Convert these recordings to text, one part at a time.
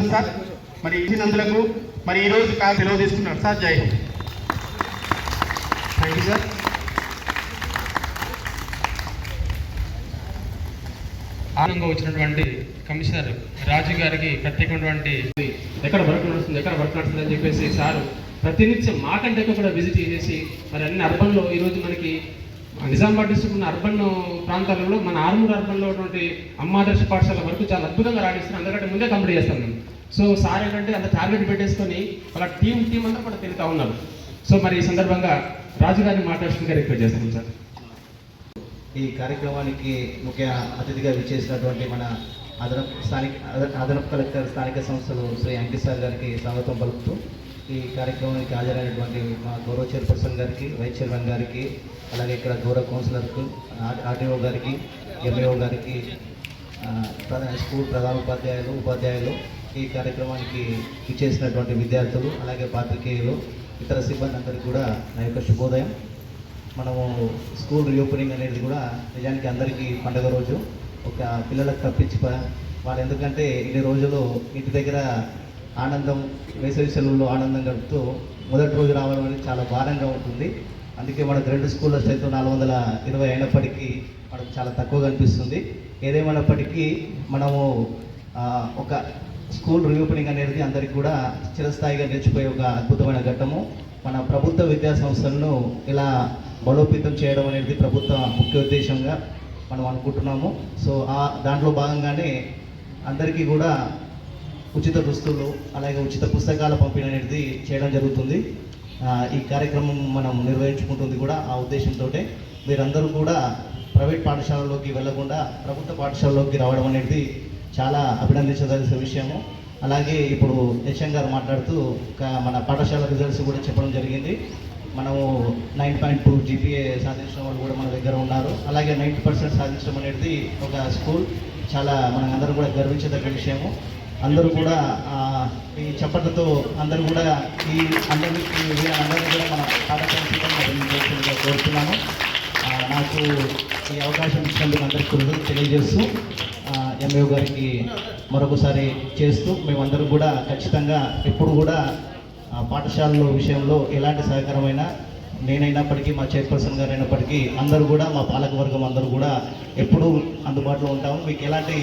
Vishwanath sir మరి ఇచ్చినందులకు మరి ఈ రోజు కా సెలవు తీసుకున్నారు సార్ జై హింద్. థ్యాంక్ యూ సార్ ఆనందంగా వచ్చినటువంటి కమిషనర్ రాజు గారికి ప్రత్యేకమైనటువంటి ఎక్కడ వర్క్ నడుస్తుంది ఎక్కడ వర్క్ నడుస్తుంది అని చెప్పేసి సారు ప్రతినిత్యం మాకంటే కూడా విజిట్ చేసేసి మరి అన్ని అర్బన్లో ఈరోజు మనకి నిజామాబాద్ డిస్టిక్ ఉన్న అర్బన్ ప్రాంతాలలో మన ఆర్మూర్ అర్బన్లో ఉన్నటువంటి అమ్మాదర్శ పాఠశాల వరకు చాలా అద్భుతంగా రాణిస్తున్నారు. అందుకంటే ముందే కంప్లీట్ చేస్తాం మేము. సో సార్ ఏంటంటే అంత టార్గెట్ పెట్టేసుకొని వాళ్ళ టీం టీం అంతా కూడా తిరుగుతూ ఉన్నారు. సో మరి ఈ సందర్భంగా రాజు గారిని మాట్లాడుతుందిగా రిక్వెస్ట్ చేస్తాం సార్. ఈ కార్యక్రమానికి ముఖ్య అతిథిగా విచ్చేసినటువంటి మన అదనపు స్థానిక అదనపు కలెక్టర్ స్థానిక సంస్థలు శ్రీ అంకిసార్ గారికి స్వాగతం పలుకుతూ ఈ కార్యక్రమానికి హాజరైనటువంటి మా గౌరవ చైర్పర్సన్ గారికి వైస్ చైర్మన్ గారికి అలాగే ఇక్కడ గౌరవ కౌన్సిలర్కు ఆర్టీఓ గారికి ఎంఏఓ గారికి ప్రధాన స్కూల్ ప్రధాన ఉపాధ్యాయులు ఉపాధ్యాయులు ఈ కార్యక్రమానికి ఇచ్చేసినటువంటి విద్యార్థులు అలాగే పాత్రికేయులు ఇతర సిబ్బంది అందరికీ కూడా నా యొక్క శుభోదయం. మనము స్కూల్ రీఓపెనింగ్ అనేది కూడా నిజానికి అందరికీ పండగ రోజు ఒక పిల్లలకు తప్పించి వాళ్ళు ఎందుకంటే ఇన్ని రోజులు ఇంటి దగ్గర ఆనందం వేసవి సెలవుల్లో ఆనందం గడుపుతూ మొదటి రోజు రావడం అనేది చాలా భారంగా ఉంటుంది. అందుకే మనకు రెండు స్కూళ్ళ స్ట్రెంత్ నాలుగు వందల ఇరవై అయినప్పటికీ మనకు చాలా తక్కువగా అనిపిస్తుంది. ఏదేమైనప్పటికీ మనము ఒక స్కూల్ రీఓపెనింగ్ అనేది అందరికీ కూడా చిరస్థాయిగా నిలిచిపోయే ఒక అద్భుతమైన ఘట్టము. మన ప్రభుత్వ విద్యా సంస్థలను ఇలా బలోపేతం చేయడం అనేది ప్రభుత్వ ముఖ్య ఉద్దేశంగా మనం అనుకుంటున్నాము. సో ఆ దాంట్లో భాగంగానే అందరికీ కూడా ఉచిత దుస్తులు అలాగే ఉచిత పుస్తకాల పంపిణీ అనేది చేయడం జరుగుతుంది. ఈ కార్యక్రమం మనం నిర్వహించుకుంటుంది కూడా ఆ ఉద్దేశంతో మీరందరూ కూడా ప్రైవేట్ పాఠశాలలోకి వెళ్ళకుండా ప్రభుత్వ పాఠశాలలోకి రావడం అనేది చాలా అభినందించదలసిన విషయము. అలాగే ఇప్పుడు యశం గారు మాట్లాడుతూ ఒక మన పాఠశాల రిజల్ట్స్ కూడా చెప్పడం జరిగింది. మనము నైన్ పాయింట్ టూ జీపీఏ సాధించిన వాళ్ళు కూడా మన దగ్గర ఉన్నారు. అలాగే నైంటీ పర్సెంట్ సాధించడం అనేది ఒక స్కూల్. చాలా మనం అందరం కూడా గర్వించదగ్గ విషయము. అందరూ కూడా ఈ చప్పట్లతో అందరూ కూడా ఈ అందరినీ అందరూ అందరినీ కూడా మన పాఠశాల కోరుతున్నాము. కోరుతున్నాను నాకు ఈ అవకాశం ఇచ్చినందుకు అందరికీ కృతజ్ఞతలు తెలియజేస్తూ ఎంఏ గారికి మరొకసారి చేస్తూ మేమందరం కూడా ఖచ్చితంగా ఎప్పుడు కూడా పాఠశాలల విషయంలో ఎలాంటి సహకారమైనా నేనైనప్పటికీ మా చైర్పర్సన్ గారు అయినప్పటికీ అందరూ కూడా మా పాలకవర్గం అందరూ కూడా ఎప్పుడూ అందుబాటులో ఉంటాము. మీకు ఎలాంటి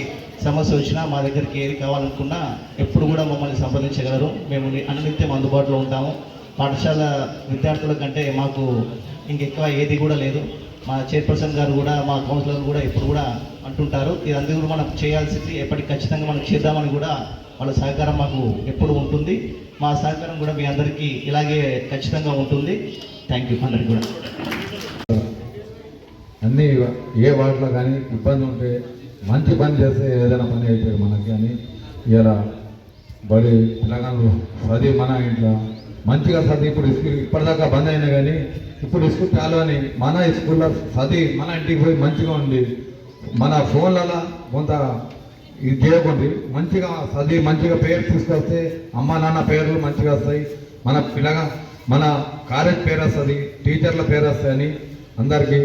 సమస్య వచ్చినా మా దగ్గరికి ఏది కావాలనుకున్నా ఎప్పుడు కూడా మమ్మల్ని సంప్రదించగలరు. మేము ని- అనునిత్యం అందుబాటులో ఉంటాము. పాఠశాల విద్యార్థుల కంటే మాకు ఇంకెక్కువ ఏది కూడా లేదు. మా చైర్పర్సన్ గారు కూడా మా కౌన్సిలర్ కూడా ఇప్పుడు కూడా అంటుంటారు. ఇది అందరూ కూడా మనం చేయాల్సింది ఎప్పటికి ఖచ్చితంగా మనం చేద్దామని కూడా వాళ్ళ సహకారం మాకు ఎప్పుడు ఉంటుంది. మా సహకారం కూడా మీ అందరికీ ఇలాగే ఖచ్చితంగా ఉంటుంది. థ్యాంక్ యూ అందరికి కూడా. అన్ని ఏ వాటిలో కానీ ఇబ్బంది ఉంటే మంచి పని చేస్తే ఏదైనా పని అవుతుంది మనకి అని ఇలా బడి పిల్లగాళ్ళు చదివి మన ఇంట్లో మంచిగా చదివి ఇప్పుడు స్కూల్ ఇప్పటిదాకా బంద్ అయినా కానీ ఇప్పుడు స్కూల్ చాలు అని మన స్కూల్లో చదివి మన ఇంటికి పోయి మంచిగా ఉండి మన ఫోన్లలో కొంత ఇది చేయకండి మంచిగా చదివి మంచిగా పేరు తీసుకొస్తే అమ్మ నాన్న పేర్లు మంచిగా వస్తాయి. మన పిల్లగా మన కాలేజ్ పేరు వస్తుంది టీచర్ల పేరు వస్తాయని అందరికీ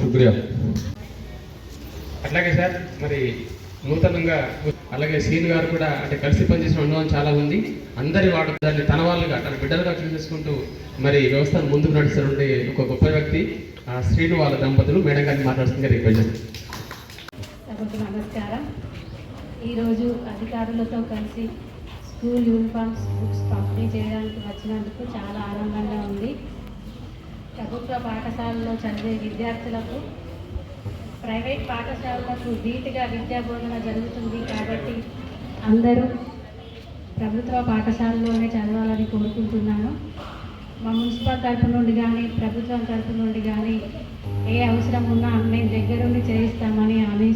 శుక్రియా. అట్లాగే సార్ మరి నూతనంగా అలాగే సీన్ గారు కూడా అంటే కలిసి పనిచేసిన అనుభవం చాలా ఉంది. అందరి వాడు దాన్ని తన వాళ్ళుగా తన బిడ్డలుగా చూసేసుకుంటూ మరి వ్యవస్థను ముందుకు నడుస్తున్నటువంటి ఒక గొప్ప వ్యక్తి ఆ శ్రీను వాళ్ళ దంపతులు. మేడం గారిని మాట్లాడుతుంది రిక్వెస్ట్ నమస్కారం. ఈరోజు అధికారులతో కలిసి స్కూల్ యూనిఫామ్స్ బుక్స్ పంపిణీ చేయడానికి వచ్చినందుకు చాలా ఆనందంగా ఉంది. ప్రభుత్వ పాఠశాలలో చదివే విద్యార్థులకు ప్రైవేట్ పాఠశాలలకు ధీటుగా విద్యా బోధన జరుగుతుంది కాబట్టి అందరూ ప్రభుత్వ పాఠశాలలోనే చదవాలని కోరుకుంటున్నాను. మా మున్సిపల్ తరపు నుండి కానీ ప్రభుత్వం తరపు నుండి కానీ ఏ అవసరం ఉన్నా మేము దగ్గరుండి చేయిస్తామని హామీ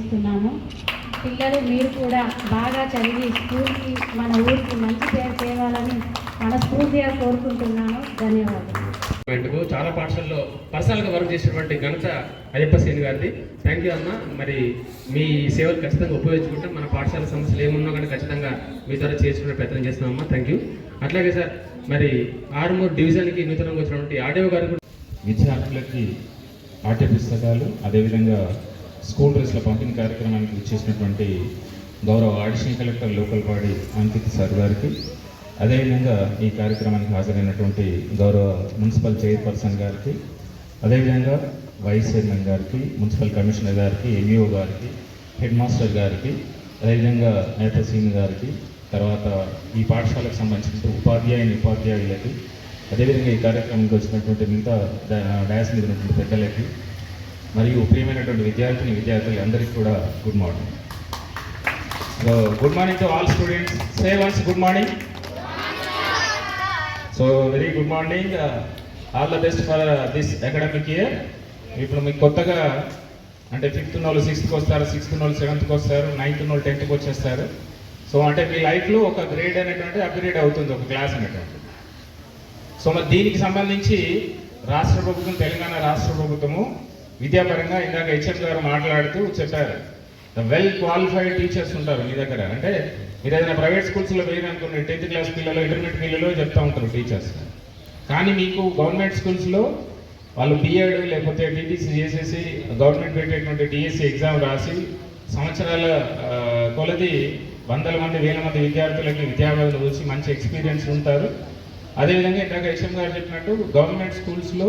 పిల్లలు మీరు కూడా బాగా చదివి స్కూల్కి మన ఊరికి మంచి పేరు తేవాలని మనస్ఫూర్తిగా కోరుకుంటున్నాను. ధన్యవాదాలు. గవర్నమెంట్కు చాలా పాఠశాలలో పర్సనల్గా వర్క్ చేసినటువంటి ఘనత అయ్యప్ప సేన్ గారిది. థ్యాంక్ యూ అమ్మ. మరి మీ సేవలు ఖచ్చితంగా ఉపయోగించుకుంటాం మన పాఠశాల సమస్యలు ఏమున్నా కానీ ఖచ్చితంగా మీ ద్వారా చేసుకునే ప్రయత్నం చేస్తున్నామమ్మా థ్యాంక్ యూ అట్లాగే సార్ మరి ఆరుమూరు డివిజన్కి నూతనంగా వచ్చినటువంటి ఆర్డీఓ గారు కూడా విద్యార్థులకి పాఠ్య పుస్తకాలు అదేవిధంగా స్కూల్ డ్రెస్ల పంపిణీ కార్యక్రమానికి ఇచ్చేసినటువంటి గౌరవ additional collector local body Ankit sir గారికి అదేవిధంగా ఈ కార్యక్రమానికి హాజరైనటువంటి గౌరవ మున్సిపల్ చైర్పర్సన్ గారికి అదేవిధంగా వైస్ చైర్మన్ గారికి మున్సిపల్ కమిషనర్ గారికి ఎంఈఓ గారికి హెడ్ మాస్టర్ గారికి అదేవిధంగా నేత సీన్ గారికి తర్వాత ఈ పాఠశాలకు సంబంధించిన ఉపాధ్యాయుని ఉపాధ్యాయులకి అదేవిధంగా ఈ కార్యక్రమానికి వచ్చినటువంటి మిగతా డా- మీద ఉన్నటువంటి పెద్దలకి మరియు ప్రియమైనటువంటి విద్యార్థిని విద్యార్థులు అందరికీ కూడా good morning. Good morning to all students say once good morning so very good morning all the best for this academic year ఇప్పుడు మీకు కొత్తగా అంటే ఫిఫ్త్ వాళ్ళు సిక్స్త్కి వస్తారు సిక్స్త్ వాళ్ళు సెవెంత్కి వస్తారు నైన్త్ వాళ్ళు టెన్త్కి వచ్చేస్తారు. సో అంటే మీ లైఫ్లో ఒక గ్రేడ్ అనేటువంటి అప్గ్రేడ్ అవుతుంది ఒక క్లాస్ అనేటువంటి. సో మరి దీనికి సంబంధించి రాష్ట్ర ప్రభుత్వం తెలంగాణ రాష్ట్ర ప్రభుత్వము విద్యాపరంగా ఇందాక హెచ్ఎం గారు మాట్లాడుతూ చెప్పారు. వెల్ క్వాలిఫైడ్ టీచర్స్ ఉంటారు మీ దగ్గర. అంటే మీరు ఏదైనా ప్రైవేట్ స్కూల్స్లో వేయరు టెన్త్ క్లాస్ పిల్లలు ఇంటర్మీడియట్ పిల్లలు చెప్తా ఉంటారు టీచర్స్. కానీ మీకు గవర్నమెంట్ స్కూల్స్లో వాళ్ళు బీఎడ్ లేకపోతే టీటీసీ చేసేసి గవర్నమెంట్ పెట్టేటువంటి డిఎస్సి ఎగ్జామ్ రాసి సంవత్సరాల కొలది వందల మంది వేల మంది విద్యార్థులకి విద్యాభ్యాసం వచ్చి మంచి ఎక్స్పీరియన్స్ ఉంటారు. అదేవిధంగా ఇందాక హెచ్ఎం గారు చెప్పినట్టు గవర్నమెంట్ స్కూల్స్లో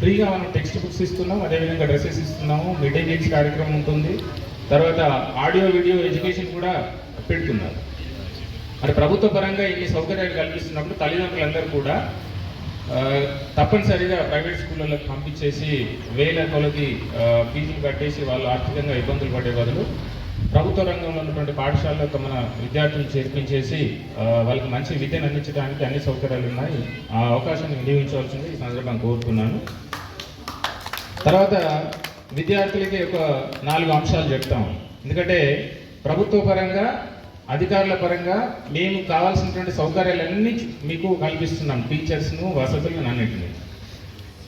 ఫ్రీగా మనం టెక్స్ట్ బుక్స్ ఇస్తున్నాం అదేవిధంగా డ్రెస్సెస్ ఇస్తున్నాము మిడ్ డే మీల్స్ కార్యక్రమం ఉంటుంది. తర్వాత ఆడియో వీడియో ఎడ్యుకేషన్ కూడా పెడుతున్నారు. మరి ప్రభుత్వ పరంగా ఇన్ని సౌకర్యాలు కల్పిస్తున్నప్పుడు తల్లిదండ్రులందరూ కూడా తప్పనిసరిగా ప్రైవేట్ స్కూళ్ళకి పంపించేసి వేల కొలది ఫీజులు కట్టేసి వాళ్ళు ఆర్థికంగా ఇబ్బందులు పడే బదులు ప్రభుత్వ రంగంలో ఉన్నటువంటి పాఠశాలలో తమ విద్యార్థులను చేర్పించేసి వాళ్ళకి మంచి విద్యను అందించడానికి అన్ని సౌకర్యాలు ఉన్నాయి. ఆ అవకాశాన్ని వినియోగించవలసింది ఈ సందర్భంగా కోరుతున్నాను. తర్వాత విద్యార్థులకి ఒక నాలుగు అంశాలు చెప్తాం. ఎందుకంటే ప్రభుత్వ పరంగా అధికారుల పరంగా మేము కావాల్సినటువంటి సౌకర్యాలన్నీ మీకు కల్పిస్తున్నాం. టీచర్స్ను వసతులను అన్నింటినీ.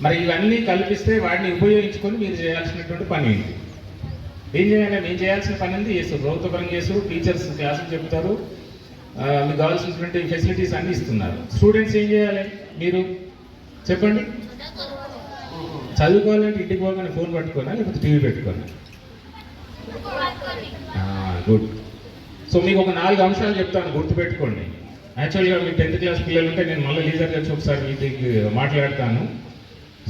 మరి ఇవన్నీ కల్పిస్తే వాటిని ఉపయోగించుకొని మీరు చేయాల్సినటువంటి పని ఏంటి ఏం చేయాలి మేము చేయాల్సిన పని ఉంది చేస్తారు ప్రభుత్వ పని చేస్తారు టీచర్స్ క్లాసులు చెప్తారు. మీకు కావాల్సినటువంటి ఫెసిలిటీస్ అన్నీ ఇస్తున్నారు. స్టూడెంట్స్ ఏం చేయాలి? మీరు చెప్పండి. చదువుకోవాలంటే ఇంటికి పోగానే ఫోన్ పట్టుకోనా? లేకపోతే టీవీ పెట్టుకోనా? గుడ్. సో మీకు ఒక నాలుగు అంశాలు చెప్తాను గుర్తుపెట్టుకోండి. యాక్చువల్గా మీ టెన్త్ క్లాస్ పిల్లలు ఉంటే నేను మళ్ళీ లీజర్గా వచ్చి ఒకసారి మీకు మాట్లాడతాను.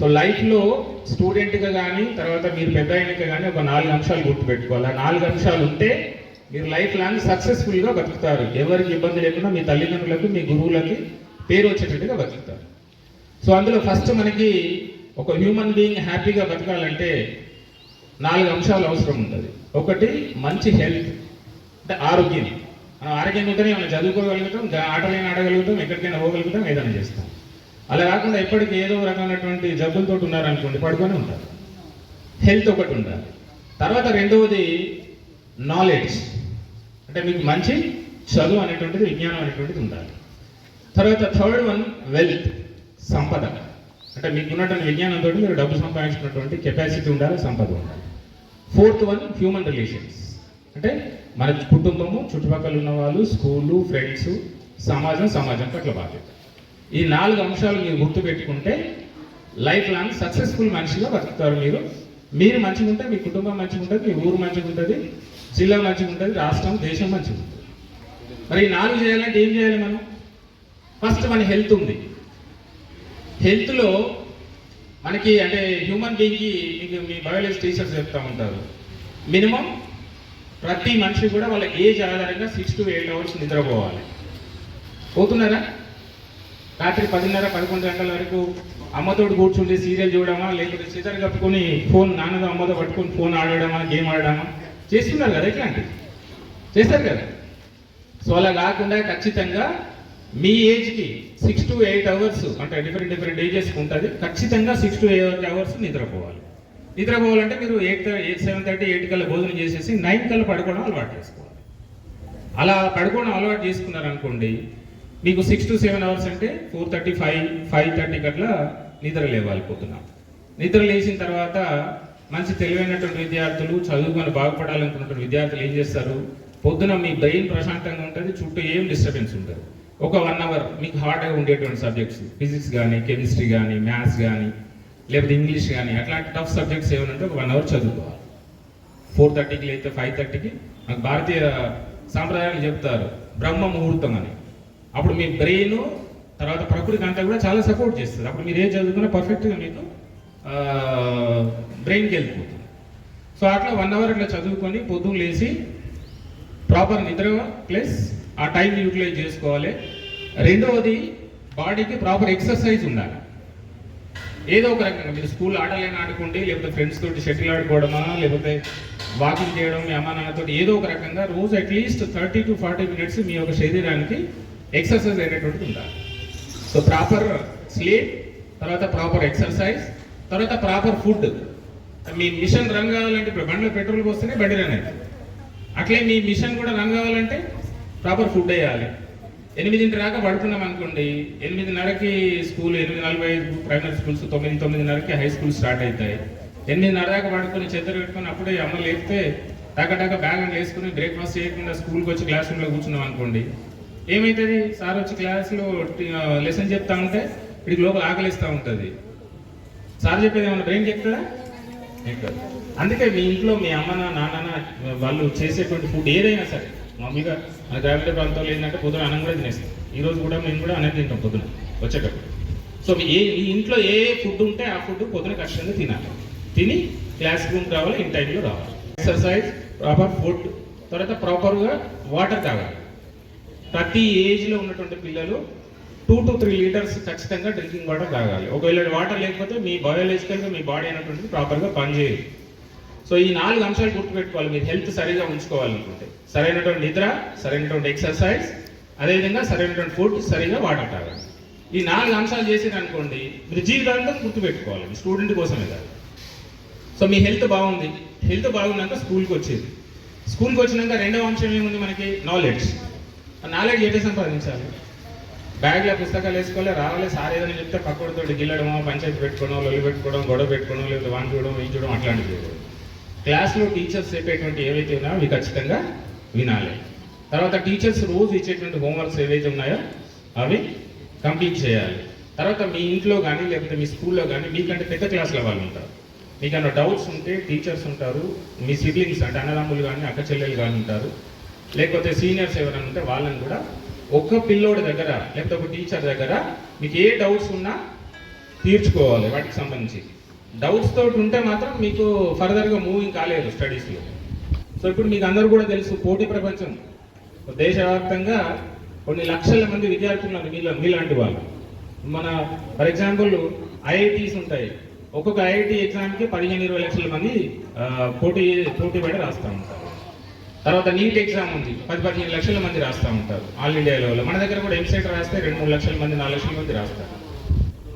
సో లైఫ్లో స్టూడెంట్గా కానీ తర్వాత మీరు పెద్ద అయినాక కానీ ఒక నాలుగు అంశాలు గుర్తుపెట్టుకోవాలి. ఆ నాలుగు అంశాలు ఉంటే మీరు లైఫ్ లాంగ్ సక్సెస్ఫుల్గా బతుకుతారు. ఎవరికి ఇబ్బంది లేకుండా మీ తల్లిదండ్రులకు మీ గురువులకి పేరు వచ్చేటట్టుగా బతుకుతారు. సో అందులో ఫస్ట్ మనకి ఒక హ్యూమన్ బీయింగ్ హ్యాపీగా బతకాలంటే నాలుగు అంశాలు అవసరం ఉంటుంది. ఒకటి మంచి హెల్త్ అంటే ఆరోగ్యం. మనం ఆరోగ్యంగా ఉంటేనే మనం చదువుకోగలుగుతాం గా- ఆటలైనా ఆడగలుగుతాం ఎక్కడికైనా పోగలుగుతాం ఏదైనా చేస్తాం. అలా కాకుండా ఎప్పటికీ ఏదో రకమైనటువంటి జబ్బులతో ఉన్నారనుకోండి పడుకొని ఉంటారు. హెల్త్ ఒకటి ఉండాలి. తర్వాత రెండవది నాలెడ్జ్. అంటే మీకు మంచి చదువు అనేటువంటిది విజ్ఞానం అనేటువంటిది ఉండాలి. తర్వాత థర్డ్ వన్ వెల్త్ సంపద. అంటే మీకు ఉన్నటువంటి విజ్ఞానంతో మీరు డబ్బు సంపాదించినటువంటి కెపాసిటీ ఉండాలి సంపద ఉండాలి. Fourth one human relations. అంటే మన కుటుంబము చుట్టుపక్కల ఉన్న వాళ్ళు స్కూలు ఫ్రెండ్స్ సమాజం సమాజం పట్ల బాధ్యత. ఈ నాలుగు అంశాలు మీరు గుర్తుపెట్టుకుంటే లైఫ్ లాంగ్ సక్సెస్ఫుల్ మనిషిగా బతుకుతారు మీరు. మీరు మంచిగా ఉంటే మీ కుటుంబం మంచిగా ఉంటుంది మీ ఊరు మంచిగా ఉంటుంది జిల్లా మంచిగా ఉంటుంది రాష్ట్రం దేశం మంచిగా ఉంటుంది. మరి ఈ నాలుగు చేయాలంటే ఏం చేయాలి మనం? ఫస్ట్ మన హెల్త్ ఉంది. హెల్త్లో మనకి అంటే హ్యూమన్ బీయింగ్కి మీకు మీ బయాలజీ టీచర్స్ చెప్తా ఉంటారు. మినిమం ప్రతి మనిషి కూడా వాళ్ళ ఏజ్ ఆధారంగా సిక్స్ టు ఎయిట్ అవర్స్ నిద్రపోవాలి. పోతున్నారా? రాత్రి పదిన్నర పదకొండు గంటల వరకు అమ్మతోడు కూర్చుంటే సీరియల్ చూడడమా లేకపోతే సిజర్ కప్పుకొని ఫోన్ నాన్నతో అమ్మతో పట్టుకొని ఫోన్ ఆడడమా గేమ్ ఆడడమా? చేస్తున్నారు కదా ఇట్లాంటివి చేస్తారు కదా? సో అలా కాకుండా ఖచ్చితంగా మీ ఏజ్కి సిక్స్ టు ఎయిట్ అవర్స్ అంటే డిఫరెంట్ డిఫరెంట్ ఏజెస్ ఉంటుంది ఖచ్చితంగా సిక్స్ టు ఎయిట్ అవర్స్ నిద్రపోవాలి. నిద్రపోవాలంటే మీరు eight eight seven thirty eight కల్లా భోజనం చేసేసి నైన్ కల్లా పడుకోవడం అలవాటు చేసుకోవాలి. అలా పడుకోవడం అలవాటు చేసుకున్నారనుకోండి మీకు సిక్స్ టు సెవెన్ అవర్స్ అంటే ఫోర్ థర్టీ ఫైవ్ ఫైవ్ థర్టీకి అట్లా నిద్ర లేవాలిపోతున్నాం. నిద్ర లేచిన తర్వాత మంచి తెలివైనటువంటి విద్యార్థులు చదువుకొని బాగుపడాలనుకున్నటువంటి విద్యార్థులు ఏం చేస్తారు? పొద్దున మీ బ్రెయిన్ ప్రశాంతంగా ఉంటుంది చుట్టూ ఏం డిస్టర్బెన్స్ ఉంటుంది ఒక వన్ అవర్ మీకు హార్డ్గా ఉండేటువంటి సబ్జెక్ట్స్ ఫిజిక్స్ కానీ కెమిస్ట్రీ కానీ మ్యాథ్స్ కానీ లేకపోతే ఇంగ్లీష్ కానీ అట్లాంటి టఫ్ సబ్జెక్ట్స్ ఏమైనా ఒక వన్ అవర్ చదువుకోవాలి. ఫోర్ థర్టీకి లేకపోతే ఫైవ్ థర్టీకి నాకు భారతీయ సాంప్రదాయాలు చెప్తారు బ్రహ్మ ముహూర్తం అని. అప్పుడు మీ బ్రెయిన్ తర్వాత ప్రకృతి అంతా కూడా చాలా సపోర్ట్ చేస్తుంది. అప్పుడు మీరు ఏం చదువుకున్నా పర్ఫెక్ట్గా మీకు బ్రెయిన్కి వెళ్ళిపోతుంది. సో అట్లా వన్ అవర్ అట్లా చదువుకొని పొద్దున్న లేచి ప్రాపర్ నిద్ర ప్లస్ ఆ టైం యూటిలైజ్ చేసుకోవాలి. రెండవది బాడీకి ప్రాపర్ ఎక్సర్సైజ్ ఉండాలి. ఏదో ఒక రకంగా మీరు స్కూల్ ఆటలైనా ఆడుకోండి లేకపోతే ఫ్రెండ్స్ తోటి షటిల్ ఆడుకోవడమా లేకపోతే వాకింగ్ చేయడం మీ అమ్మా నాన్నతో ఏదో ఒక రకంగా రోజు at least thirty to forty minutes మీ యొక్క శరీరానికి ఎక్సర్సైజ్ అనేటువంటిది ఉండాలి. సో ప్రాపర్ స్లీప్ తర్వాత ప్రాపర్ ఎక్సర్సైజ్ తర్వాత ప్రాపర్ ఫుడ్ మీ మిషన్ రన్ కావాలంటే ఇప్పుడు బండిలో పెట్రోల్ పోస్తేనే బండి రన్ అవుతుంది. అట్లే మీ మిషన్ కూడా రన్ కావాలంటే ప్రాపర్ ఫుడ్ వేయాలి. ఎనిమిదింటి దాకా పడుకున్నాం అనుకోండి ఎనిమిదిన్నరకి స్కూల్ ఎనిమిది నలభై ఐదు ప్రైమరీ స్కూల్స్ తొమ్మిది తొమ్మిదిన్నరకి హై స్కూల్ స్టార్ట్ అవుతాయి ఎనిమిదిన్నర దాకా పడుకొని చెద్దరు పెట్టుకొని అప్పుడే అమ్మ లేపితే టక బ్యాగ్ అని వేసుకుని బ్రేక్ఫాస్ట్ చేయకుండా స్కూల్కి వచ్చి క్లాస్ రూమ్లో కూర్చున్నాం అనుకోండి. ఏమవుతుంది సార్ వచ్చి క్లాస్లో లెసన్ చెప్తా ఉంటే వీడికి లోపల ఆకలిస్తూ ఉంటుంది. సార్ చెప్పేది ఏమన్నా బ్రెయిన్ చెప్తారా అందుకే మీ ఇంట్లో మీ అమ్మ నాన్న వాళ్ళు చేసేటువంటి ఫుడ్ ఏదైనా సరే మామూలుగా మన గ్రామీణ ప్రాంతంలో ఏంటంటే పొద్దున అన్నం కూడా తినేస్తాం. ఈ రోజు కూడా మేము కూడా అన్నం తింటాం పొద్దున వచ్చేటప్పుడు. సో ఏ మీ ఇంట్లో ఏ ఫుడ్ ఉంటే ఆ ఫుడ్ పొద్దున ఖచ్చితంగా తినాలి. తిని క్లాస్ రూమ్ రావాలి ఇన్ టైంలో రావాలి. ఎక్సర్సైజ్ ప్రాపర్ ఫుడ్ తర్వాత ప్రాపర్గా వాటర్ తాగాలి. ప్రతి ఏజ్లో ఉన్నటువంటి పిల్లలు టూ టు త్రీ లీటర్స్ ఖచ్చితంగా డ్రింకింగ్ వాటర్ తాగాలి. ఒకవేళ వాటర్ లేకపోతే మీ బయోలాజికల్గా మీ బాడీ అనేటువంటిది ప్రాపర్గా పనిచేయదు. సో ఈ నాలుగు అంశాలు గుర్తుపెట్టుకోవాలి. మీరు హెల్త్ సరిగా ఉంచుకోవాలనుకుంటే. సరైనటువంటి నిద్ర సరైనటువంటి ఎక్సర్సైజ్ అదేవిధంగా సరైనటువంటి ఫుడ్ సరిగా వాటర్ తాగాలి ఈ నాలుగు అంశాలు చేసేదనుకోండి అనుకోండి మీరు జీవితాంతం గుర్తుపెట్టుకోవాలి. మీ స్టూడెంట్ కోసమే కాదు. సో మీ హెల్త్ బాగుంది. హెల్త్ బాగున్నాక స్కూల్కి వచ్చేది. స్కూల్కి వచ్చినాక రెండవ అంశం ఏముంది మనకి? నాలెడ్జ్ ఆ నాలెడ్జ్ ఏంటి సంపాదించాలి? బ్యాగ్లో పుస్తకాలు వేసుకోవాలి రావాలి. సార్ ఏదైనా చెప్తే పక్కడితో గిల్లడమో పంచాయతీ పెట్టుకోవడం లొల్లి పెట్టుకోవడం గొడవ పెట్టుకోవడం లేదా వాంచడం వేయించడం చూడడం అట్లాంటివి చేయకూడదు. క్లాస్లో టీచర్స్ చెప్పేటువంటి ఏవైతే ఉన్నాయో అవి ఖచ్చితంగా వినాలి. తర్వాత టీచర్స్ రోజు ఇచ్చేటువంటి హోంవర్క్స్ ఏవైతే ఉన్నాయో అవి కంప్లీట్ చేయాలి. తర్వాత మీ ఇంట్లో కానీ లేకపోతే మీ స్కూల్లో కానీ మీకంటే పెద్ద క్లాసుల వాళ్ళు ఉంటారు. మీకు డౌట్స్ ఉంటే టీచర్స్ ఉంటారు మీ సిబ్లింగ్స్ అంటే అన్నదమ్ములు కానీ అక్క చెల్లెలు కానీ ఉంటారు. లేకపోతే సీనియర్స్ ఎవరైనా ఉంటే వాళ్ళని కూడా ఒక్క పిల్లోడి దగ్గర లేకపోతే ఒక టీచర్ దగ్గర మీకు ఏ డౌట్స్ ఉన్నా తీర్చుకోవాలి వాటికి సంబంధించి. డౌట్స్ తోటి ఉంటే మాత్రం మీకు ఫర్దర్గా మూవింగ్ కాలేదు స్టడీస్లో సో ఇప్పుడు మీకు అందరూ కూడా తెలుసు పోటీ ప్రపంచం. దేశవ్యాప్తంగా కొన్ని లక్షల మంది విద్యార్థులు మీలో మీలాంటి వాళ్ళు. మన ఫర్ ఎగ్జాంపుల్ ఐఐటీస్ ఉంటాయి. ఒక్కొక్క ఐఐటి ఎగ్జామ్కి పదిహేను ఇరవై లక్షల మంది పోటీ పోటీ పడి రాస్తూ ఉంటారు. తర్వాత నీట్ ఎగ్జామ్ ఉంది పది పదిహేను లక్షల మంది రాస్తూ ఉంటారు. ఆల్ ఇండియా లెవెల్లో. మన దగ్గర కూడా ఎంసెట్ రాస్తే రెండు మూడు లక్షల మంది నాలుగు లక్షల మంది రాస్తారు.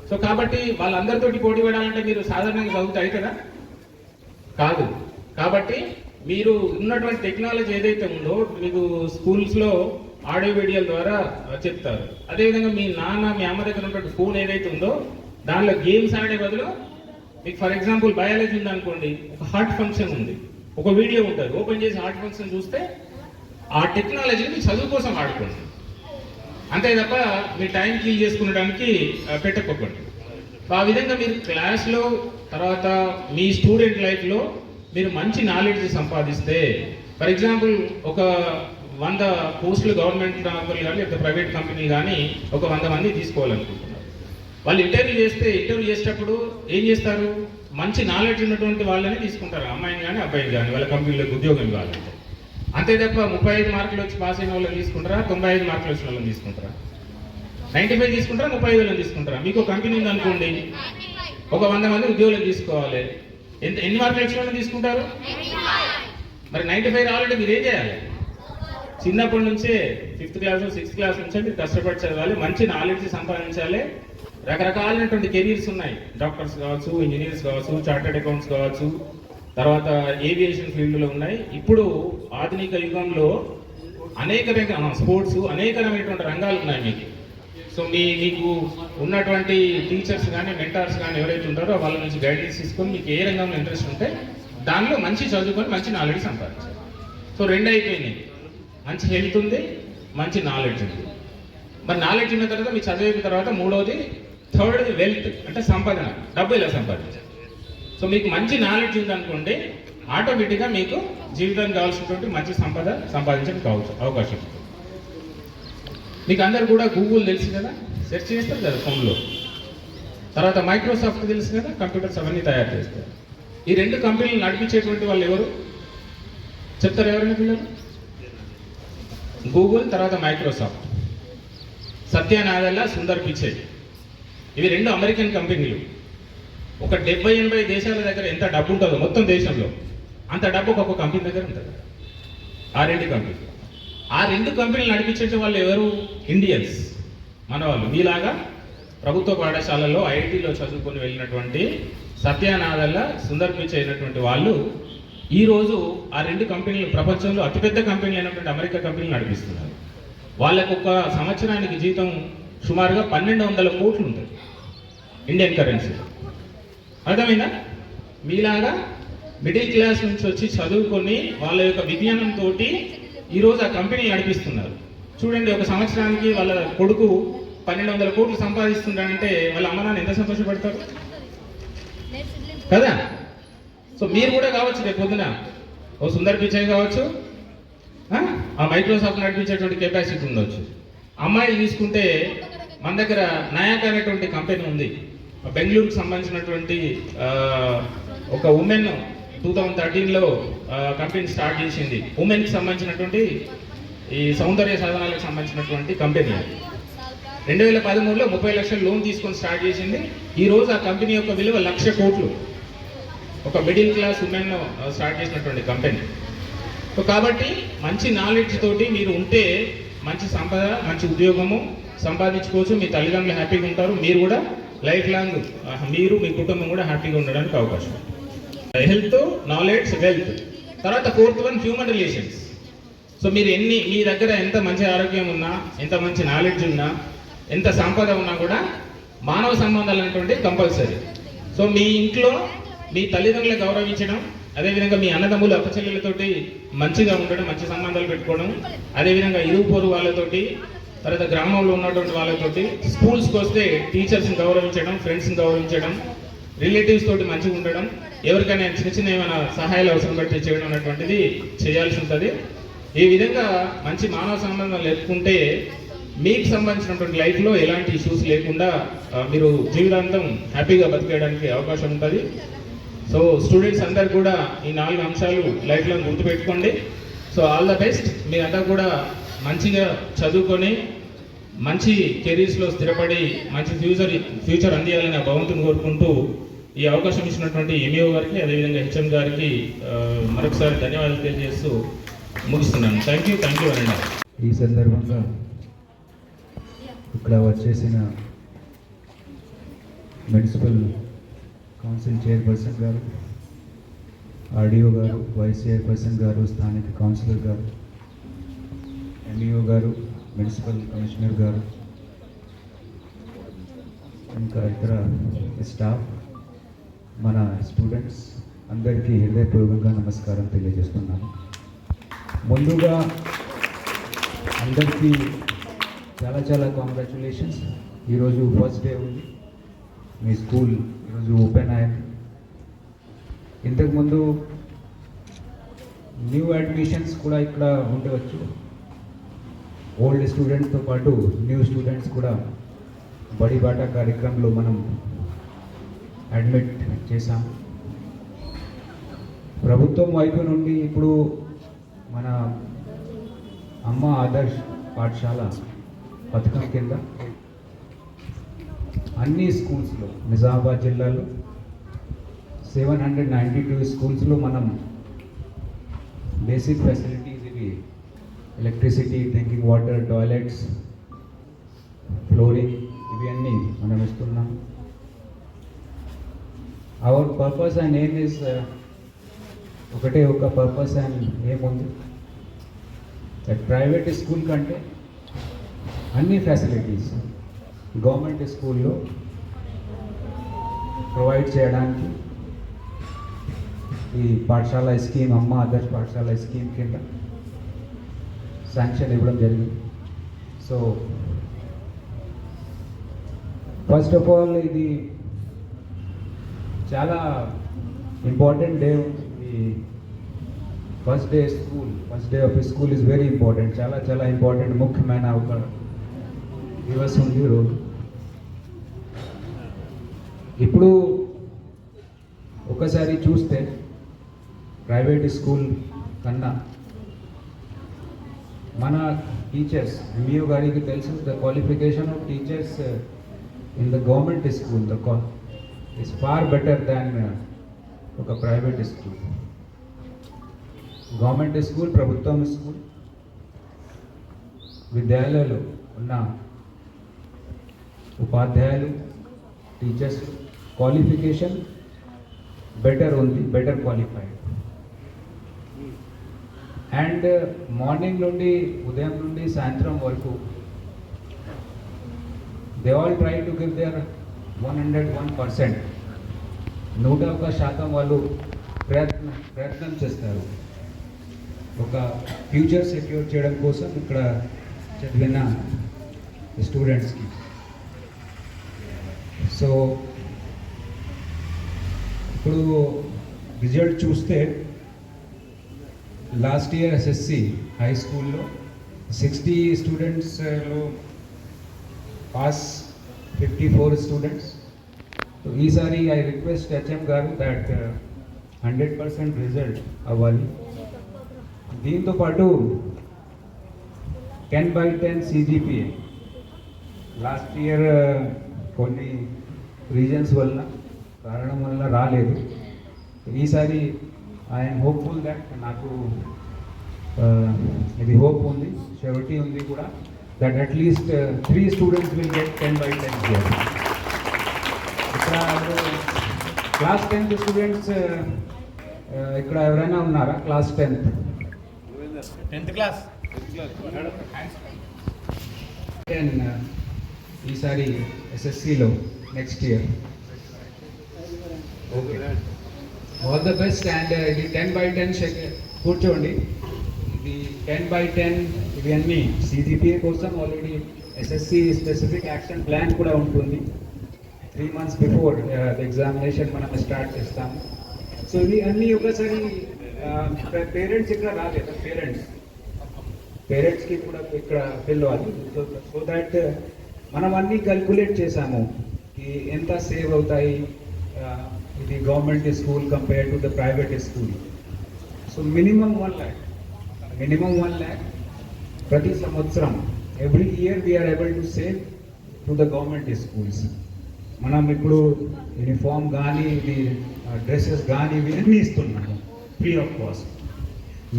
సో కాబట్టి వాళ్ళందరితోటి పోటీ పడాలంటే మీరు సాధారణంగా చదువుతాయి అవుతుందా కాదు. కాబట్టి మీరు ఉన్నటువంటి టెక్నాలజీ ఏదైతే ఉందో మీకు స్కూల్స్లో ఆడియో వీడియోల ద్వారా చెప్తారు. అదేవిధంగా మీ నాన్న మీ అమ్మ దగ్గర ఉన్నటువంటి ఫోన్ ఏదైతే ఉందో దానిలో గేమ్స్ ఆడే బదులు మీకు ఫర్ ఎగ్జాంపుల్ బయాలజీ ఉందనుకోండి ఒక హార్ట్ ఫంక్షన్ ఉంది. ఒక వీడియో ఉంటుంది. ఓపెన్ చేసి హార్ట్ ఫంక్షన్ చూస్తే ఆ టెక్నాలజీని మీ చదువు కోసం ఆడుకోండి. అంతే తప్ప మీ టైం కిల్ చేసుకునడానికి పెట్టకపోకండి. ఆ విధంగా మీరు క్లాస్లో తర్వాత మీ స్టూడెంట్ లైఫ్లో మీరు మంచి నాలెడ్జ్ సంపాదిస్తే ఫర్ ఎగ్జాంపుల్ ఒక వంద పోస్టులు గవర్నమెంట్ నౌకర్లు కానీ లేదా ప్రైవేట్ కంపెనీ కానీ ఒక వంద మంది తీసుకోవాలనుకుంటున్నారు. వాళ్ళు ఇంటర్వ్యూ చేస్తే ఇంటర్వ్యూ చేసేటప్పుడు ఏం చేస్తారు? మంచి నాలెడ్జ్ ఉన్నటువంటి వాళ్ళని తీసుకుంటారు. అమ్మాయిని కానీ అబ్బాయిని కానీ వాళ్ళ కంపెనీలకు ఉద్యోగం ఇవ్వాలంటే. అంతే తప్ప ముప్పై ఐదు మార్కులు వచ్చి పాస్ అయిన వాళ్ళని తీసుకుంటారా? తొంభై ఐదు మార్కులు వచ్చిన వాళ్ళని తీసుకుంటారా? నైంటీ ఫైవ్ తీసుకుంటారా? ముప్పై ఐదు వాళ్ళని తీసుకుంటారా? మీకు కంపెనీ ఉంది అనుకోండి. ఒక వంద మంది ఉద్యోగులు తీసుకోవాలి. ఎంత ఎన్ని మార్కులు వచ్చిన వాళ్ళని తీసుకుంటారు? మరి నైంటీ ఫైవ్ రావాలంటే మీరు ఏం చేయాలి? చిన్నప్పటి నుంచే ఫిఫ్త్ క్లాస్ సిక్స్త్ క్లాస్ నుంచే మీరు కష్టపడి చదవాలి మంచి నాలెడ్జ్ సంపాదించాలి. రకరకాలైనటువంటి కెరీర్స్ ఉన్నాయి. డాక్టర్స్ కావచ్చు ఇంజనీర్స్ కావచ్చు చార్టెడ్ అకౌంట్స్ కావచ్చు. తర్వాత ఏవియేషన్ ఫీల్డ్లో ఉన్నాయి. ఇప్పుడు ఆధునిక యుగంలో అనేక స్పోర్ట్స్ అనేక రకమైనటువంటి రంగాలు ఉన్నాయి మీకు. సో మీ మీకు ఉన్నటువంటి టీచర్స్ కానీ మెంటార్స్ కానీ ఎవరైతే ఉంటారో వాళ్ళ నుంచి గైడెన్స్ తీసుకొని మీకు ఏ రంగంలో ఇంట్రెస్ట్ ఉంటే దానిలో మంచి చదువుకొని మంచి నాలెడ్జ్ సంపాదించాలి సో రెండు అయిపోయినాయి. మంచి హెల్త్ ఉంది మంచి నాలెడ్జ్ ఉంది. మరి నాలెడ్జ్ ఉన్న తర్వాత మీ చదివిన తర్వాత మూడవది థర్డ్ వెల్త్ అంటే సంపాదన. డబ్బు ఇలా సంపాదించాలి? సో మీకు మంచి నాలెడ్జ్ ఉందనుకోండి ఆటోమేటిక్గా మీకు జీవితానికి కావాల్సినటువంటి మంచి సంపద సంపాదించడానికి కావచ్చు అవకాశం మీకు అందరు కూడా గూగుల్ తెలుసు కదా? సెర్చ్ చేస్తారు కదా ఫోన్లో? తర్వాత మైక్రోసాఫ్ట్ తెలుసు కదా? కంప్యూటర్స్ అవన్నీ తయారు చేస్తారు. ఈ రెండు కంపెనీలు నడిపించేటువంటి వాళ్ళు ఎవరు? చెప్తారు ఎవరైనా పిల్లలు? గూగుల్ తర్వాత మైక్రోసాఫ్ట్ సత్యనాదల్లా సుందర్ పిచ్చే ఇవి రెండు అమెరికన్ కంపెనీలు ఒక డెబ్బై ఎనభై దేశాల దగ్గర ఎంత డబ్బు ఉంటుందో మొత్తం దేశంలో అంత డబ్బు ఒక్కొక్క కంపెనీ దగ్గర ఉంటుంది. ఆ రెండు కంపెనీలు ఆ రెండు కంపెనీలు నడిపించే వాళ్ళు ఎవరు? ఇండియన్స్ మన వాళ్ళు మీలాగా ప్రభుత్వ పాఠశాలలో ఐఐటీలో చదువుకొని వెళ్ళినటువంటి సత్యానాథల్లా సుందర్ పిచ్ అయినటువంటి వాళ్ళు ఈరోజు ఆ రెండు కంపెనీలు ప్రపంచంలో అతిపెద్ద కంపెనీలు అయినటువంటి అమెరికా కంపెనీలు నడిపిస్తున్నారు. వాళ్ళకు ఒక సంవత్సరానికి జీతం సుమారుగా పన్నెండు వందల కోట్లు ఉంటుంది. ఇండియన్ కరెన్సీలో అర్థమైందా? మీలాగా మిడిల్ క్లాస్ నుంచి వచ్చి చదువుకొని వాళ్ళ యొక్క విజ్ఞానంతో ఈరోజు ఆ కంపెనీ నడిపిస్తున్నారు. చూడండి ఒక సంవత్సరానికి వాళ్ళ కొడుకు పన్నెండు వందల కోట్లు సంపాదిస్తున్నాడంటే వాళ్ళ అమ్మ నాన్న ఎంత సంతోషపడతారు? కదా? సో మీరు కూడా కావచ్చు రేపు పొద్దున. ఓ సుందర్ పిచ్చయ్ కావచ్చు. ఆ? ఆ మైక్రోసాఫ్ట్ నడిపించేటువంటి కెపాసిటీ ఉండొచ్చు. అమ్మాయిలు తీసుకుంటే మన దగ్గర నయాక్ అనేటువంటి కంపెనీ ఉంది. బెంగళూరుకు సంబంధించినటువంటి ఒక ఉమెన్ టూ థౌజండ్ థర్టీన్లో కంపెనీ స్టార్ట్ చేసింది. ఉమెన్కి సంబంధించినటువంటి ఈ సౌందర్య సాధనాలకు సంబంధించినటువంటి కంపెనీ అది. రెండు వేల పదమూడులో ముప్పై లక్షల లోన్ తీసుకొని స్టార్ట్ చేసింది. ఈ రోజు ఆ కంపెనీ యొక్క విలువ లక్ష కోట్లు. ఒక మిడిల్ క్లాస్ ఉమెన్ స్టార్ట్ చేసినటువంటి కంపెనీ సో కాబట్టి మంచి నాలెడ్జ్ తోటి మీరు ఉంటే మంచి సంపద మంచి ఉద్యోగము సంపాదించుకోవచ్చు. మీ తల్లిదండ్రులు హ్యాపీగా ఉంటారు. మీరు కూడా లైఫ్ లాంగ్ మీరు మీ కుటుంబం కూడా హ్యాపీగా ఉండడానికి అవకాశం. Health knowledge wealth. తర్వాత fourth one human relations. So మీరు ఎన్ని మీ దగ్గర ఎంత మంచి ఆరోగ్యం ఉన్నా ఎంత మంచి నాలెడ్జ్ ఉన్నా ఎంత సంపద ఉన్నా కూడా మానవ సంబంధాలు అనేటువంటివి కంపల్సరీ. సో మీ ఇంట్లో మీ తల్లిదండ్రులు గౌరవించడం అదేవిధంగా మీ అన్నదమ్ములు అప్పచెల్లెలతోటి మంచిగా ఉండడం మంచి సంబంధాలు పెట్టుకోవడం అదేవిధంగా ఇరుగు పొరుగు వాళ్ళతోటి తర్వాత గ్రామంలో ఉన్నటువంటి వాళ్ళతోటి స్కూల్స్కి వస్తే టీచర్స్ని గౌరవించడం ఫ్రెండ్స్ని గౌరవించడం రిలేటివ్స్ తోటి మంచిగా ఉండడం ఎవరికైనా చిన్న చిన్న ఏమైనా సహాయాలు అవసరం పడితే చేయడం అనేటువంటిది చేయాల్సి ఉంటుంది. ఈ విధంగా మంచి మానవ సంబంధాలు లేకుంటే మీకు సంబంధించినటువంటి లైఫ్లో ఎలాంటి ఇష్యూస్ లేకుండా మీరు జీవితాంతం హ్యాపీగా బతికేయడానికి అవకాశం ఉంటుంది. సో స్టూడెంట్స్ అందరు కూడా ఈ నాలుగు అంశాలు లైఫ్లో గుర్తుపెట్టుకోండి. సో ఆల్ ద బెస్ట్ మీరంతా కూడా మంచిగా చదువుకొని మంచి కెరీర్స్లో స్థిరపడి మంచి ఫ్యూచర్ ఫ్యూచర్ అందియాలని ఆ భగవంతుని కోరుకుంటూ ఈ అవకాశం ఇచ్చినటువంటి ఎంఏఓ గారికి అదేవిధంగా హెచ్ఎం గారికి మరొకసారి ధన్యవాదాలు తెలియజేస్తూ ముగిస్తున్నాను. థ్యాంక్ యూ థ్యాంక్ యూ అండి ఈ సందర్భంగా ఇక్కడ వచ్చేసిన మున్సిపల్ కౌన్సిల్ చైర్పర్సన్ గారు ఆర్డీఓ గారు వైస్ చైర్పర్సన్ గారు స్థానిక కౌన్సిలర్ గారు ఎంఈఓ గారు మున్సిపల్ కమిషనర్ గారు ఇంకా ఇతర స్టాఫ్ మన స్టూడెంట్స్ అందరికీ హృదయపూర్వకంగా నమస్కారం తెలియజేస్తున్నాను. ముందుగా అందరికీ చాలా చాలా కాంగ్రాచులేషన్స్ ఈరోజు ఫస్ట్ డే ఉంది. మీ స్కూల్ ఈరోజు ఓపెన్ అయింది. ఇంతకుముందు న్యూ అడ్మిషన్స్ కూడా ఇక్కడ ఉండవచ్చు. ఓల్డ్ స్టూడెంట్స్తో పాటు న్యూ స్టూడెంట్స్ కూడా బడి బాటా కార్యక్రమంలో మనం అడ్మిట్ చేశాం. ప్రభుత్వం వైపు నుండి ఇప్పుడు మన అమ్మ ఆదర్శ్ పాఠశాల పథకం కింద అన్ని స్కూల్స్లో నిజామాబాద్ జిల్లాలో సెవెన్ హండ్రెడ్ నైంటీ టూ స్కూల్స్లో మనం బేసిక్ ఫెసిలిటీస్ ఇవి electricity drinking water toilets flooring ఇవి అన్నీ మనం ఇస్తున్నాం. Our purpose and aim is ఒకటే ఒక పర్పస్ అండ్ ఏముంది దట్ ప్రైవేట్ స్కూల్ కంటే అన్ని ఫెసిలిటీస్ గవర్నమెంట్ స్కూల్లో ప్రొవైడ్ చేయడానికి ఈ పాఠశాల స్కీమ్ అమ్మ ఆదర్శ్ పాఠశాల స్కీమ్ కింద శాంక్షన్ ఇవ్వడం జరిగింది. సో ఫస్ట్ ఆఫ్ ఆల్ ఇది చాలా ఇంపార్టెంట్ డే ఈ first day school first day of school is very important చాలా చాలా ఇంపార్టెంట్ ముఖ్యమైన ఒక దివసం ఉంది రోజు. ఇప్పుడు ఒకసారి చూస్తే ప్రైవేట్ స్కూల్ కన్నా మన టీచర్స్ ఎంఈఓ గారికి తెలుసు the qualification of teachers in the government school the is far better than ఒక ప్రైవేట్ స్కూల్ గవర్నమెంట్ స్కూల్ ప్రభుత్వం స్కూల్ విద్యాలయాలు ఉన్న ఉపాధ్యాయులు టీచర్స్ క్వాలిఫికేషన్ బెటర్ ఉంది బెటర్ క్వాలిఫైడ్ అండ్ మార్నింగ్ నుండి ఉదయం నుండి సాయంత్రం వరకు they all try to give their one hundred one percent నూట ఒక్క శాతం వాళ్ళు ప్రయత్నం ప్రయత్నం చేస్తారు. ఒక ఫ్యూచర్ సెక్యూర్ చేయడం కోసం ఇక్కడ చదివిన స్టూడెంట్స్కి సో ఇప్పుడు రిజల్ట్ చూస్తే లాస్ట్ ఇయర్ ఎస్ఎస్సి హై స్కూల్లో సిక్స్టీ స్టూడెంట్స్లో పాస్ ఫిఫ్టీ ఫోర్ స్టూడెంట్స్ ఈసారి ఐ రిక్వెస్ట్ హెచ్ఎం గారు దట్ హండ్రెడ్ పర్సెంట్ రిజల్ట్ అవ్వాలి దీంతో పాటు ten by ten CGPA last year కొన్ని రీజన్స్ వలన కారణం వల్ల రాలేదు. ఈసారి ఐఎమ్ హోప్ఫుల్ దట్ నాకు uh, ఇది హోప్ ఉంది షూరిటీ ఉంది కూడా that at least three students will get ten by ten year ఇక్కడ క్లాస్ టెన్త్ స్టూడెంట్స్ uh, ఇక్కడ ఎవరైనా ఉన్నారా? Class tenth tenth class ten ఈసారి ఎస్ఎస్సిలో next year okay all the best and ఇది టెన్ బై టెన్ కూర్చోండి. ఇది టెన్ బై టెన్ ఇవన్నీ అన్నీ సిజిపిఏ కోసం already SSC specific action plan కూడా ఉంటుంది. త్రీ మంత్స్ బిఫోర్ ఎగ్జామినేషన్ మనం స్టార్ట్ చేస్తాం సో ఇవి అన్నీ ఒకసారి uh, పేరెంట్స్ ఇక్కడ రాలేదు. పేరెంట్స్ పేరెంట్స్కి కూడా ఇక్కడ పిలవాలి. సో సో దట్ మనం అన్నీ క్యాల్కులేట్ చేసాము. కి ఎంత సేవ్ అవుతాయి? Uh, the government government school compare to the private school so minimum one Minimum minimum one lakh ప్రతి సంవత్సరం every year are able to save to the government schools మనం ఇప్పుడు యూనిఫామ్ కానీ ఇది డ్రెస్సెస్ కానీ ఇవన్నీ ఇస్తున్నాము free of cost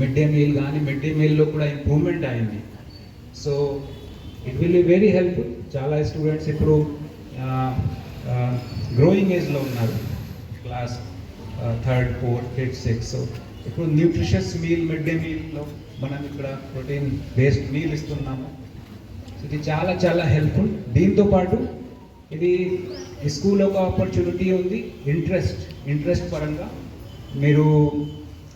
mid day meal కానీ మిడ్ డే మీల్లో కూడా ఇంప్రూవ్మెంట్ అయింది. So it will be very helpful చాలా స్టూడెంట్స్ ఇప్పుడు గ్రోయింగ్ ఏజ్లో ఉన్నారు. Class third fourth fifth six ఇప్పుడు న్యూట్రిషియస్ మీల్ మిడ్ డే మీల్లో మనం ఇక్కడ ప్రోటీన్ బేస్డ్ మీల్ ఇస్తున్నాము. ఇది చాలా చాలా హెల్ప్ఫుల్ దీంతో పాటు ఇది స్కూల్లో స్కూల్ ఒక ఆపర్చునిటీ ఉంది. ఇంట్రెస్ట్ ఇంట్రెస్ట్ పరంగా మీరు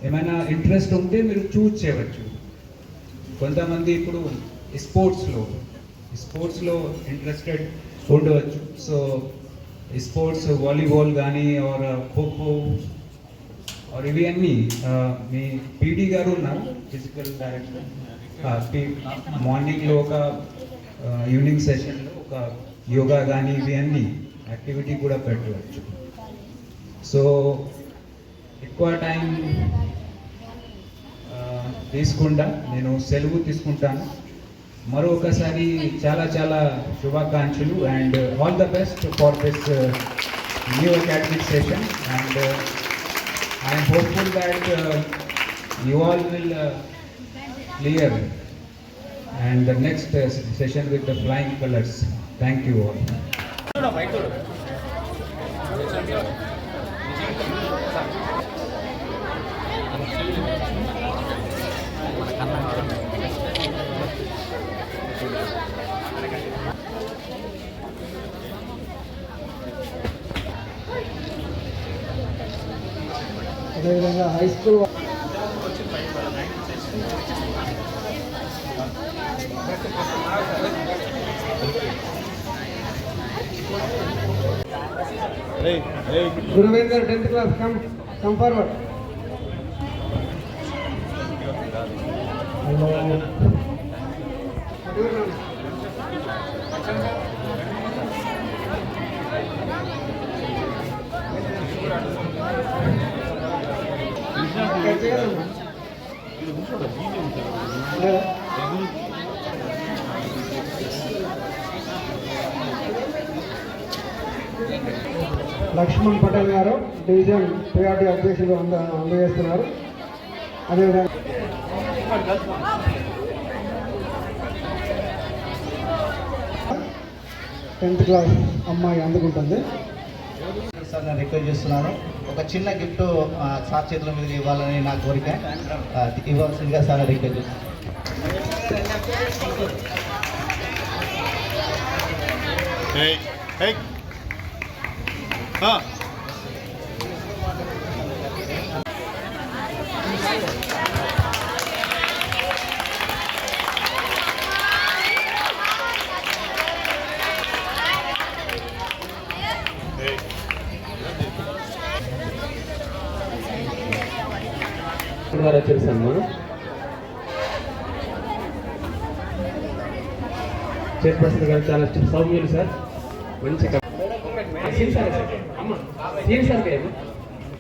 ఏమైనా ఇంట్రెస్ట్ ఉంటే మీరు చూజ్ చేయవచ్చు. కొంతమంది ఇప్పుడు స్పోర్ట్స్లో స్పోర్ట్స్లో ఇంట్రెస్టెడ్ ఉండవచ్చు. సో స్పోర్ట్స్ వాలీబాల్ కానీ ఆర్ ఖోఖో ఆర్ ఇవి అన్నీ మీ పీటీ గారు ఉన్నారు ఫిజికల్ డైరెక్టర్ మార్నింగ్లో ఒక ఈవినింగ్ సెషన్లో ఒక యోగా కానీ ఇవి అన్నీ యాక్టివిటీ కూడా పెట్టవచ్చు. సో ఎక్కువ టైం తీసుకుండా నేను సెలవు తీసుకుంటాను. మరొకసారి చాలా చాలా శుభాకాంక్షలు and all the best for this new academic session and I'm hopeful that you all will clear and the next session with the flying colours thank you all అదేవిధంగా high school Guruvender tenth class come come forward Lakshman Patel గారు division PRT అధ్యక్షులు అంద అందజేస్తున్నారు అదేవిధంగా tenth class అమ్మాయి అందుకుంటుంది. Sir నేను request చేస్తున్నాను. ఒక చిన్న గిఫ్ట్ సార్ చేతుల మీద ఇవ్వాలని నా కోరిక. ఇవ్వాల్సిందిగా సార్ రిక్వెస్ట్ చేస్తున్నాను Hey, hey. ద్వారా చైర్పర్సన్ గారు చాలా సౌమ్యులు సార్. మంచి సీన్ సార్ అమ్మ సీన్ సార్ మేడం.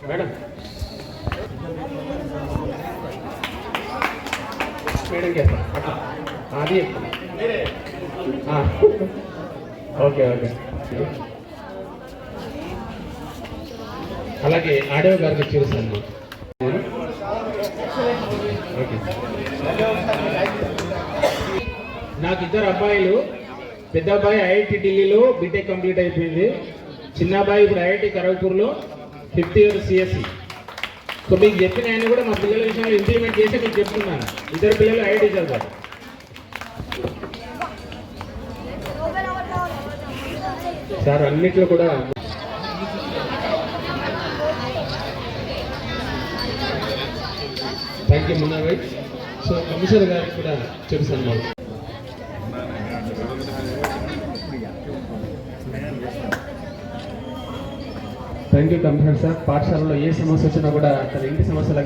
మేడం ఆ, అది ఓకే ఓకే. అలాగే ఆడవ గారికి చూసాను నాకు ఇద్దరు అబ్బాయిలు. పెద్ద అబ్బాయి ఐఐటి ఢిల్లీలో బీటెక్ కంప్లీట్ అయిపోయింది. చిన్న అబ్బాయి ఇప్పుడు ఐఐటి ఖరగ్పూర్లో ఫిఫ్త్ ఇయర్ సిఎస్సి సో మీకు చెప్పిన ఆయన కూడా మా పిల్లల విషయంలో ఇంప్లిమెంట్ చేసి మీకు చెప్తున్నాను. ఇద్దరు పిల్లలు ఐఐటి చదువుతారు. సార్ అన్నిట్లో కూడా భాగ్యం యూ సో కమిషనర్ గారికి కూడా చెప్తాను మాకు థ్యాంక్ యూ కమిషనర్ సార్ పాఠశాలలో ఏ సమస్య వచ్చినా కూడా తన ఇంటి సమస్యల